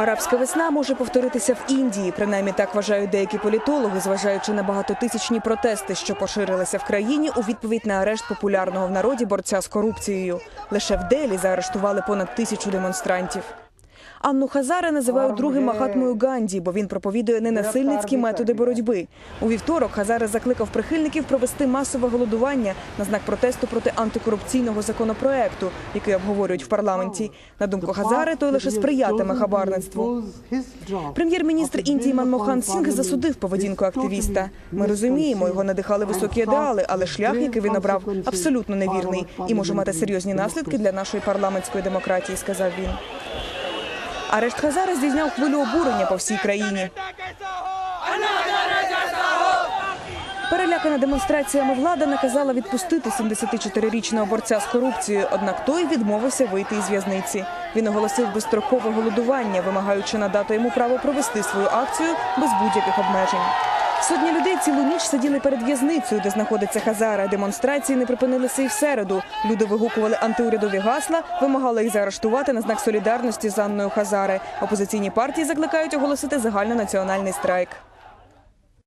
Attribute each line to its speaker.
Speaker 1: Арабська весна може повторитися в Індії. Принаймні так вважають деякі політологи, зважаючи на багатотисячні протести, що поширилися в країні у відповідь на арешт популярного в народі борця з корупцією. Лише в Делі заарештували понад тисячу демонстрантів. Анну Хазаре називають другим Махатмою Ганді, бо він проповідує ненасильницькі методи боротьби. У вівторок Хазаре закликав прихильників провести масове голодування на знак протесту проти антикорупційного законопроекту, який обговорюють в парламенті. На думку Хазари, той лише сприятиме хабарництву. Прем'єр-міністр Індії Манмохан Сінг засудив поведінку активіста. Ми розуміємо, його надихали високі ідеали, але шлях, який він обрав, абсолютно невірний і може мати серйозні наслідки для нашої парламентської демократії, сказав він. Арешт Хазара здійняв хвилю обурення по всій країні. Перелякана демонстраціями влада наказала відпустити 74-річного борця з корупцією, однак той відмовився вийти із в'язниці. Він оголосив безстрокове голодування, вимагаючи надати йому право провести свою акцію без будь-яких обмежень. Сотні людей цілу ніч сиділи перед в'язницею, де знаходиться Хазара. Демонстрації не припинилися і в середу. Люди вигукували антиурядові гасла, вимагали їх заарештувати на знак солідарності з Анною Хазари. Опозиційні партії закликають оголосити загальнонаціональний страйк.